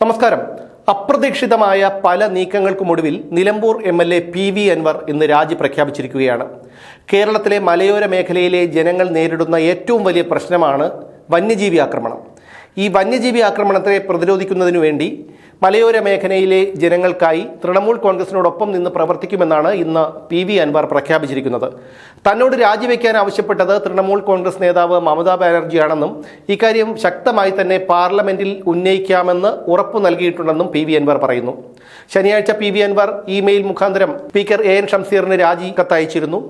നമസ്കാരം. അപ്രതീക്ഷിതമായ പല നീക്കങ്ങൾക്കുമൊടുവിൽ Nilambur M L A P V Anvar ഇന്ന് രാജി പ്രഖ്യാപിച്ചിരിക്കുകയാണ്. കേരളത്തിലെ മലയോര മേഖലയിലെ ജനങ്ങൾ നേരിടുന്ന ഏറ്റവും വലിയ പ്രശ്നമാണ് വന്യജീവി ആക്രമണം. ഈ വന്യജീവി ആക്രമണത്തെ പ്രതിരോധിക്കുന്നതിനു വേണ്ടി മലയോര മേഖലയിലെ ജനങ്ങൾക്കായി തൃണമൂൽ കോൺഗ്രസിനോടൊപ്പം നിന്ന് പ്രവർത്തിക്കുമെന്നാണ് ഇന്ന് പി വി അൻവർ പ്രഖ്യാപിച്ചിരിക്കുന്നത്. തന്നോട് രാജിവെക്കാൻ ആവശ്യപ്പെട്ടത് തൃണമൂൽ കോൺഗ്രസ് നേതാവ് മമതാ ബാനർജിയാണെന്നും ഇക്കാര്യം ശക്തമായി തന്നെ പാർലമെന്റിൽ ഉന്നയിക്കാമെന്ന് ഉറപ്പു നൽകിയിട്ടുണ്ടെന്നും പി വി അൻവർ പറയുന്നു. ശനിയാഴ്ച പി വി അൻവർ ഇമെയിൽ മുഖാന്തരം സ്പീക്കർ എ എൻ ഷംസീറിന് രാജി കത്തയച്ചിരുന്നു.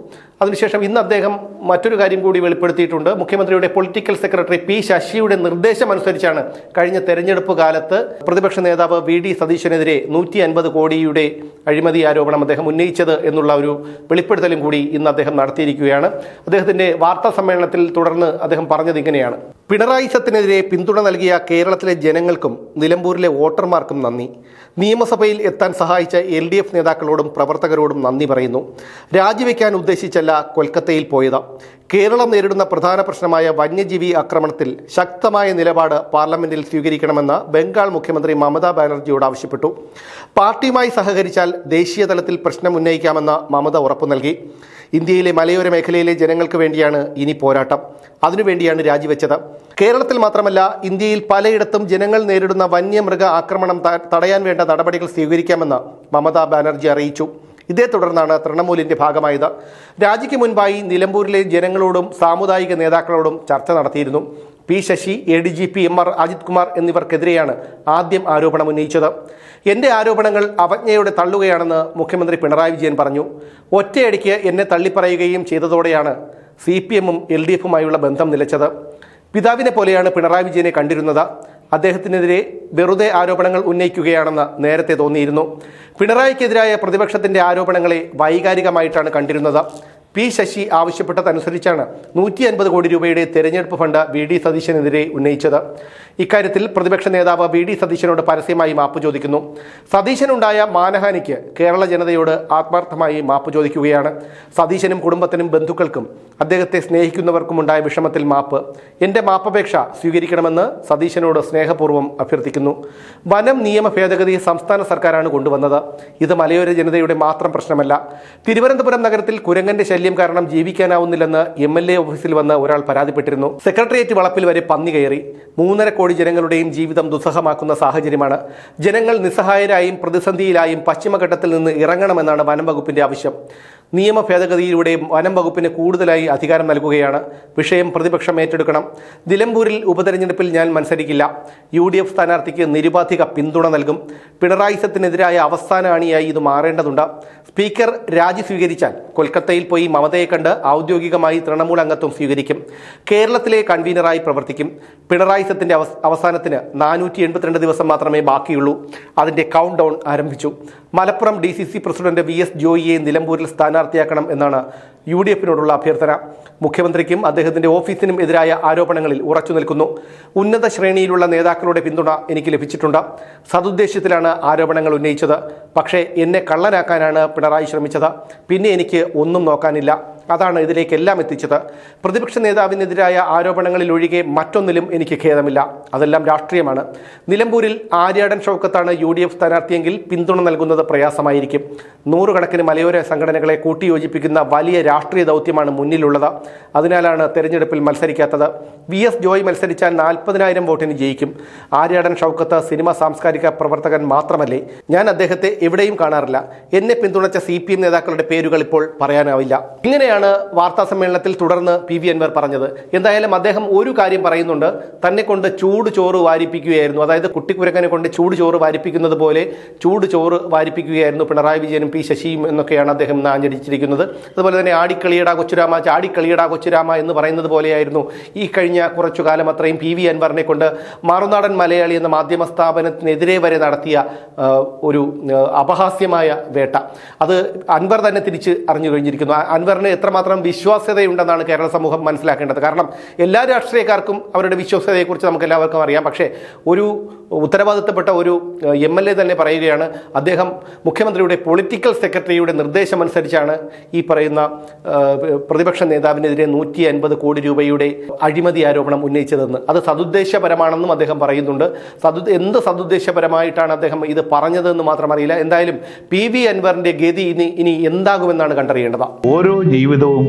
അതിനുശേഷം ഇന്ന് അദ്ദേഹം മറ്റൊരു കാര്യം കൂടി വെളിപ്പെടുത്തിയിട്ടുണ്ട്. മുഖ്യമന്ത്രിയുടെ പൊളിറ്റിക്കൽ സെക്രട്ടറി പി ശശിയുടെ നിർദ്ദേശം അനുസരിച്ചാണ് കഴിഞ്ഞ തെരഞ്ഞെടുപ്പ് കാലത്ത് പ്രതിപക്ഷ നേതാവ് വി ഡി സതീശനെതിരെ നൂറ്റി അൻപത് കോടിയുടെ അഴിമതി ആരോപണം അദ്ദേഹം ഉന്നയിച്ചത് എന്നുള്ള ഒരു വെളിപ്പെടുത്തലും കൂടി ഇന്ന് അദ്ദേഹം നടത്തിയിരിക്കുകയാണ്. അദ്ദേഹത്തിന്റെ വാർത്താ സമ്മേളനത്തിൽ തുടർന്ന് അദ്ദേഹം പറഞ്ഞത് ഇങ്ങനെയാണ്. പിണറായി സത്തിനെതിരെ പിന്തുണ നൽകിയ കേരളത്തിലെ ജനങ്ങൾക്കും നിലമ്പൂരിലെ വോട്ടർമാർക്കും നന്ദി. നിയമസഭയിൽ എത്താൻ സഹായിച്ച എൽ ഡി എഫ് നേതാക്കളോടും പ്രവർത്തകരോടും നന്ദി പറയുന്നു. രാജിവെക്കാൻ ഉദ്ദേശിച്ചല്ല കൊൽക്കത്തയിൽ പോയത്. കേരളം നേരിടുന്ന പ്രധാന പ്രശ്നമായ വന്യജീവി ആക്രമണത്തിൽ ശക്തമായ നിലപാട് പാർലമെന്റിൽ സ്വീകരിക്കണമെന്ന് ബംഗാൾ മുഖ്യമന്ത്രി മമതാ ബാനർജിയോട് ആവശ്യപ്പെട്ടു. പാർട്ടിയുമായി സഹകരിച്ചാൽ ദേശീയ തലത്തിൽ പ്രശ്നം ഉന്നയിക്കാമെന്ന് മമത ഉറപ്പു നൽകി. ഇന്ത്യയിലെ മലയോര മേഖലയിലെ ജനങ്ങൾക്ക് വേണ്ടിയാണ് ഇനി പോരാട്ടം. അതിനുവേണ്ടിയാണ് രാജിവെച്ചത്. കേരളത്തിൽ മാത്രമല്ല ഇന്ത്യയിൽ പലയിടത്തും ജനങ്ങൾ നേരിടുന്ന വന്യമൃഗ ആക്രമണം തടയാൻ വേണ്ട നടപടികൾ സ്വീകരിക്കാമെന്ന് മമതാ ബാനർജി അറിയിച്ചു. ഇതേ തുടർന്നാണ് തൃണമൂലിന്റെ ഭാഗമായത്. രാജിക്ക് മുൻപായി നിലമ്പൂരിലെ ജനങ്ങളോടും സാമുദായിക നേതാക്കളോടും ചർച്ച നടത്തിയിരുന്നു. P Sasi A D G P M R Ajith Kumar എന്നിവർക്കെതിരെയാണ് ആദ്യം ആരോപണം ഉന്നയിച്ചത്. എന്റെ ആരോപണങ്ങൾ അവജ്ഞയോടെ തള്ളുകയാണെന്ന് മുഖ്യമന്ത്രി പിണറായി വിജയൻ പറഞ്ഞു. ഒറ്റയടിക്ക് എന്നെ തള്ളിപ്പറയുകയും ചെയ്തതോടെയാണ് സി പി എമ്മും എൽ ഡി എഫുമായുള്ള ബന്ധം നിലച്ചത്. പിതാവിനെ പോലെയാണ് പിണറായി വിജയനെ കണ്ടിരുന്നത്. അദ്ദേഹത്തിനെതിരെ വെറുതെ ആരോപണങ്ങൾ ഉന്നയിക്കുകയാണെന്ന് നേരത്തെ തോന്നിയിരുന്നു. പിണറായിക്കെതിരായ പ്രതിപക്ഷത്തിന്റെ ആരോപണങ്ങളെ വൈകാരികമായിട്ടാണ് കണ്ടിരുന്നത്. പി ശശി ആവശ്യപ്പെട്ടതനുസരിച്ചാണ് നൂറ്റി അൻപത് കോടി രൂപയുടെ തെരഞ്ഞെടുപ്പ് ഫണ്ട് വി ഡി സതീശനെതിരെ ഉന്നയിച്ചത്. ഇക്കാര്യത്തിൽ പ്രതിപക്ഷ നേതാവ് വി ഡി സതീശനോട് പരസ്യമായി മാപ്പ് ചോദിക്കുന്നു. സതീശനുണ്ടായ മാനഹാനിക്ക് കേരള ജനതയോട് ആത്മാർത്ഥമായി മാപ്പ് ചോദിക്കുകയാണ്. സതീശനും കുടുംബത്തിനും ബന്ധുക്കൾക്കും അദ്ദേഹത്തെ സ്നേഹിക്കുന്നവർക്കും ഉണ്ടായ വിഷമത്തിൽ മാപ്പ്. എന്റെ മാപ്പപേക്ഷ സ്വീകരിക്കണമെന്ന് സതീശനോട് സ്നേഹപൂർവം അഭ്യർത്ഥിക്കുന്നു. വനം നിയമ ഭേദഗതി സംസ്ഥാന സർക്കാരാണ് കൊണ്ടുവന്നത്. ഇത് മലയോര ജനതയുടെ മാത്രം പ്രശ്നമല്ല. തിരുവനന്തപുരം നഗരത്തിൽ കുരങ്ങന്റെ ശല്യം കാരണം ജീവിക്കാനാവുന്നില്ലെന്ന് എം എൽ എ ഓഫീസിൽ വന്ന് ഒരാൾ പരാതിപ്പെട്ടിരുന്നു. സെക്രട്ടേറിയറ്റ് വളപ്പിൽ വരെ പന്നി കയറി മൂന്നര കോടി ജനങ്ങളുടെയും ജീവിതം ദുസ്സഹമാക്കുന്ന സാഹചര്യമാണ്. ജനങ്ങൾ നിസ്സഹായരായും പ്രതിസന്ധിയിലായും പശ്ചിമഘട്ടത്തിൽ നിന്ന് ഇറങ്ങണമെന്നാണ് വനം വകുപ്പിന്റെ ആവശ്യം. നിയമ ഭേദഗതിയിലൂടെ വനം വകുപ്പിന് കൂടുതലായി അധികാരം നൽകുകയാണ്. വിഷയം പ്രതിപക്ഷം ഏറ്റെടുക്കണം. നിലമ്പൂരിൽ ഉപതെരഞ്ഞെടുപ്പിൽ ഞാൻ മത്സരിക്കില്ല. യു ഡി എഫ് സ്ഥാനാർത്ഥിക്ക് നിരുപാധിക പിന്തുണ നൽകും. പിണറായി സത്തിനെതിരായ അവസാന അണിയായി ഇത് മാറേണ്ടതുണ്ട്. സ്പീക്കർ രാജി സ്വീകരിച്ചാൽ കൊൽക്കത്തയിൽ പോയി മമതയെ കണ്ട് ഔദ്യോഗികമായി തൃണമൂൽ അംഗത്വം സ്വീകരിക്കും. കേരളത്തിലെ കൺവീനറായി പ്രവർത്തിക്കും. പിണറായി സത്തിന്റെ അവസാനത്തിന് നാനൂറ്റി എൺപത്തിരണ്ട് ദിവസം മാത്രമേ ബാക്കിയുള്ളൂ. അതിന്റെ കൗണ്ട് ഡൗൺ ആരംഭിച്ചു. Malappuram D C C president V S ജോയിയെ നിലമ്പൂരിൽ സ്ഥാനാർത്ഥിയാക്കണം എന്നാണ് യു ഡി എഫിനോടുള്ള അഭ്യർത്ഥന. മുഖ്യമന്ത്രിക്കും അദ്ദേഹത്തിന്റെ ഓഫീസിനും എതിരായ ആരോപണങ്ങളിൽ ഉറച്ചു നിൽക്കുന്നു. ഉന്നത ശ്രേണിയിലുള്ള നേതാക്കളുടെ പിന്തുണ എനിക്ക് ലഭിച്ചിട്ടുണ്ട്. സതുദ്ദേശത്തിലാണ് ആരോപണങ്ങൾ ഉന്നയിച്ചത്. പക്ഷേ എന്നെ കള്ളനാക്കാനാണ് പിണറായി ശ്രമിച്ചത്. പിന്നെ എനിക്ക് ഒന്നും നോക്കാനില്ല. അതാണ് ഇതിലേക്കെല്ലാം എത്തിച്ചത്. പ്രതിപക്ഷ നേതാവിനെതിരായ ആരോപണങ്ങളിൽ ഒഴികെ മറ്റൊന്നിലും എനിക്ക് ഖേദമില്ല. അതെല്ലാം രാഷ്ട്രീയമാണ്. നിലമ്പൂരിൽ ആര്യാടൻ ഷൗക്കത്താണ് യു ഡി എഫ് സ്ഥാനാർത്ഥിയെങ്കിൽ പിന്തുണ നൽകുന്നത് പ്രയാസമായിരിക്കും. നൂറുകണക്കിന് മലയോര സംഘടനകളെ കൂട്ടിയോജിപ്പിക്കുന്ന വലിയ രാഷ്ട്രീയ ദൗത്യമാണ് മുന്നിലുള്ളത്. അതിനാലാണ് തെരഞ്ഞെടുപ്പിൽ മത്സരിക്കാത്തത്. വി എസ് ജോയ് മത്സരിച്ചാൽ നാൽപ്പതിനായിരം വോട്ടിന് ജയിക്കും. ആര്യാടൻ ഷൗക്കത്ത് സിനിമ സാംസ്കാരിക പ്രവർത്തകൻ മാത്രമല്ലേ? ഞാൻ അദ്ദേഹത്തെ എവിടെയും കാണാറില്ല. എന്നെ പിന്തുണച്ച സി നേതാക്കളുടെ പേരുകൾ ഇപ്പോൾ പറയാനാവില്ല. ഇങ്ങനെയാണ് വാർത്താ സമ്മേളനത്തിൽ തുടർന്ന് പി വി അൻവർ പറഞ്ഞത്? എന്തായാലും അദ്ദേഹം ഒരു കാര്യം പറയുന്നുണ്ട്. തന്നെ കൊണ്ട് ചൂട് ചോറ് വാരിപ്പിക്കുകയായിരുന്നു. അതായത് കുട്ടിക്കുരക്കനെ കൊണ്ട് ചൂട് ചോറ് വാരിപ്പിക്കുന്നത് പോലെ ചൂട് ചോറ് വാരിപ്പിക്കുകയായിരുന്നു പിണറായി വിജയനും പി ശശിയും എന്നൊക്കെയാണ് അദ്ദേഹം ആഞ്ഞടിച്ചിരിക്കുന്നത്. അതുപോലെ തന്നെ ആടിക്കളിയടാ കൊച്ചുരാമ ചാടിക്കളിയടാ കൊച്ചുരാമ എന്ന് പറയുന്നത് പോലെയായിരുന്നു ഈ കഴിഞ്ഞ കുറച്ചു കാലം അത്രയും പി വി അൻവറിനെ കൊണ്ട് മറുനാടൻ മലയാളി എന്ന മാധ്യമ സ്ഥാപനത്തിനെതിരെ വരെ നടത്തിയ ഒരു അപഹാസ്യമായ വേട്ട. അത് അൻവർ തന്നെ തിരിച്ച് അറിഞ്ഞു കഴിഞ്ഞിരിക്കുന്നു. അൻവറിന് എത്രമാത്രം വിശ്വാസ്യതയുണ്ടെന്നാണ് കേരള സമൂഹം മനസ്സിലാക്കേണ്ടത്. കാരണം എല്ലാ രാഷ്ട്രീയക്കാർക്കും അവരുടെ വിശ്വാസ്യതയെക്കുറിച്ച് നമുക്ക് എല്ലാവർക്കും അറിയാം. പക്ഷേ ഒരു ഉത്തരവാദിത്തപ്പെട്ട ഒരു എം എൽ എ തന്നെ പറയുകയാണ്. അദ്ദേഹം മുഖ്യമന്ത്രിയുടെ പൊളിറ്റിക്കൽ സെക്രട്ടറിയുടെ നിർദ്ദേശമനുസരിച്ചാണ് ഈ പറയുന്ന പ്രതിപക്ഷ നേതാവിനെതിരെ നൂറ്റി അൻപത് കോടി രൂപയുടെ അഴിമതി ആരോപണം ഉന്നയിച്ചതെന്ന്. അത് സതുദ്ദേശപരമാണെന്നും അദ്ദേഹം പറയുന്നുണ്ട്. സതു എന്ത് സതുദ്ദേശപരമായിട്ടാണ് അദ്ദേഹം ഇത് പറഞ്ഞതെന്ന് മാത്രം അറിയില്ല. എന്തായാലും പി വി അൻവറിന്റെ ഗതി ഇനി ഇനി എന്താകുമെന്നാണ് കണ്ടറിയേണ്ടത്. ഓരോ ജീവിതവും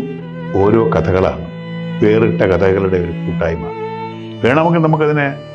ഓരോ കഥകളാണ്. വേറിട്ട കഥകളുടെ ഒരു കൂട്ടായ്മ. വേണമെങ്കിൽ നമുക്കതിനെ